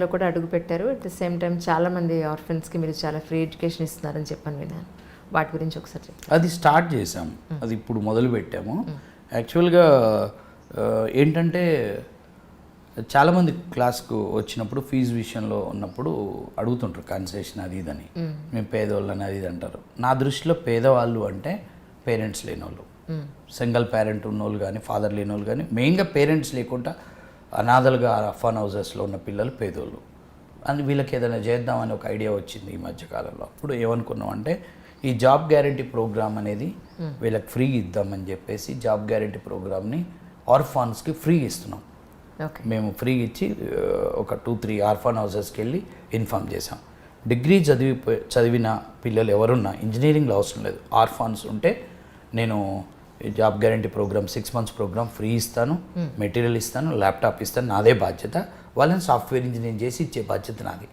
రంగంలో కూడా అడుగు పెట్టారు. అట్ ద సేమ్ టైం చాలా మంది ఆర్ఫెన్స్కి మీరు చాలా ఫ్రీ ఎడ్యుకేషన్ ఇస్తున్నారని చెప్పని విన్నాను. వాటి గురించి ఒకసారి చెప్పండి. అది స్టార్ట్ చేసాం అది ఇప్పుడు మొదలు పెట్టాము. యాక్చువల్గా ఆ, ఏంటంటే చాలామంది క్లాస్కు వచ్చినప్పుడు ఫీజు విషయంలో ఉన్నప్పుడు అడుగుతుంటారు కన్సెషన్ అది ఇదని మేము పేదవాళ్ళని అది ఇది అంటారు. నా దృష్టిలో పేదవాళ్ళు అంటే పేరెంట్స్ లేని వాళ్ళు సింగిల్ పేరెంట్ ఉన్నోళ్ళు కానీ ఫాదర్ లేని వాళ్ళు కానీ మెయిన్గా పేరెంట్స్ లేకుండా అనాథలుగా ఫన్ హౌజెస్లో ఉన్న పిల్లలు పేదోళ్ళు. అని వీళ్ళకి ఏదైనా చేద్దామని ఒక ఐడియా వచ్చింది ఈ మధ్యకాలంలో అప్పుడు ఏమనుకున్నాం అంటే ఈ జాబ్ గ్యారంటీ ప్రోగ్రామ్ అనేది వీళ్ళకి ఫ్రీ ఇద్దామని చెప్పేసి జాబ్ గ్యారంటీ ప్రోగ్రామ్ని ఆర్ఫాన్స్కి ఫ్రీ ఇస్తున్నాం. మేము ఫ్రీ ఇచ్చి ఒక టూ త్రీ ఆర్ఫాన్ హౌసెస్కి వెళ్ళి ఇన్ఫామ్ చేసాం డిగ్రీ చదివి చదివిన పిల్లలు ఎవరున్నా ఇంజనీరింగ్లో అవసరం లేదు. ఆర్ఫాన్స్ ఉంటే నేను job guarantee programme six months programme free ఇస్తాను మెటీరియల్ ఇస్తాను ల్యాప్టాప్ ఇస్తాను నాదే బాధ్యత. వాళ్ళని సాఫ్ట్వేర్ ఇంజనీరింగ్ చేసి ఇచ్చే బాధ్యత నాది.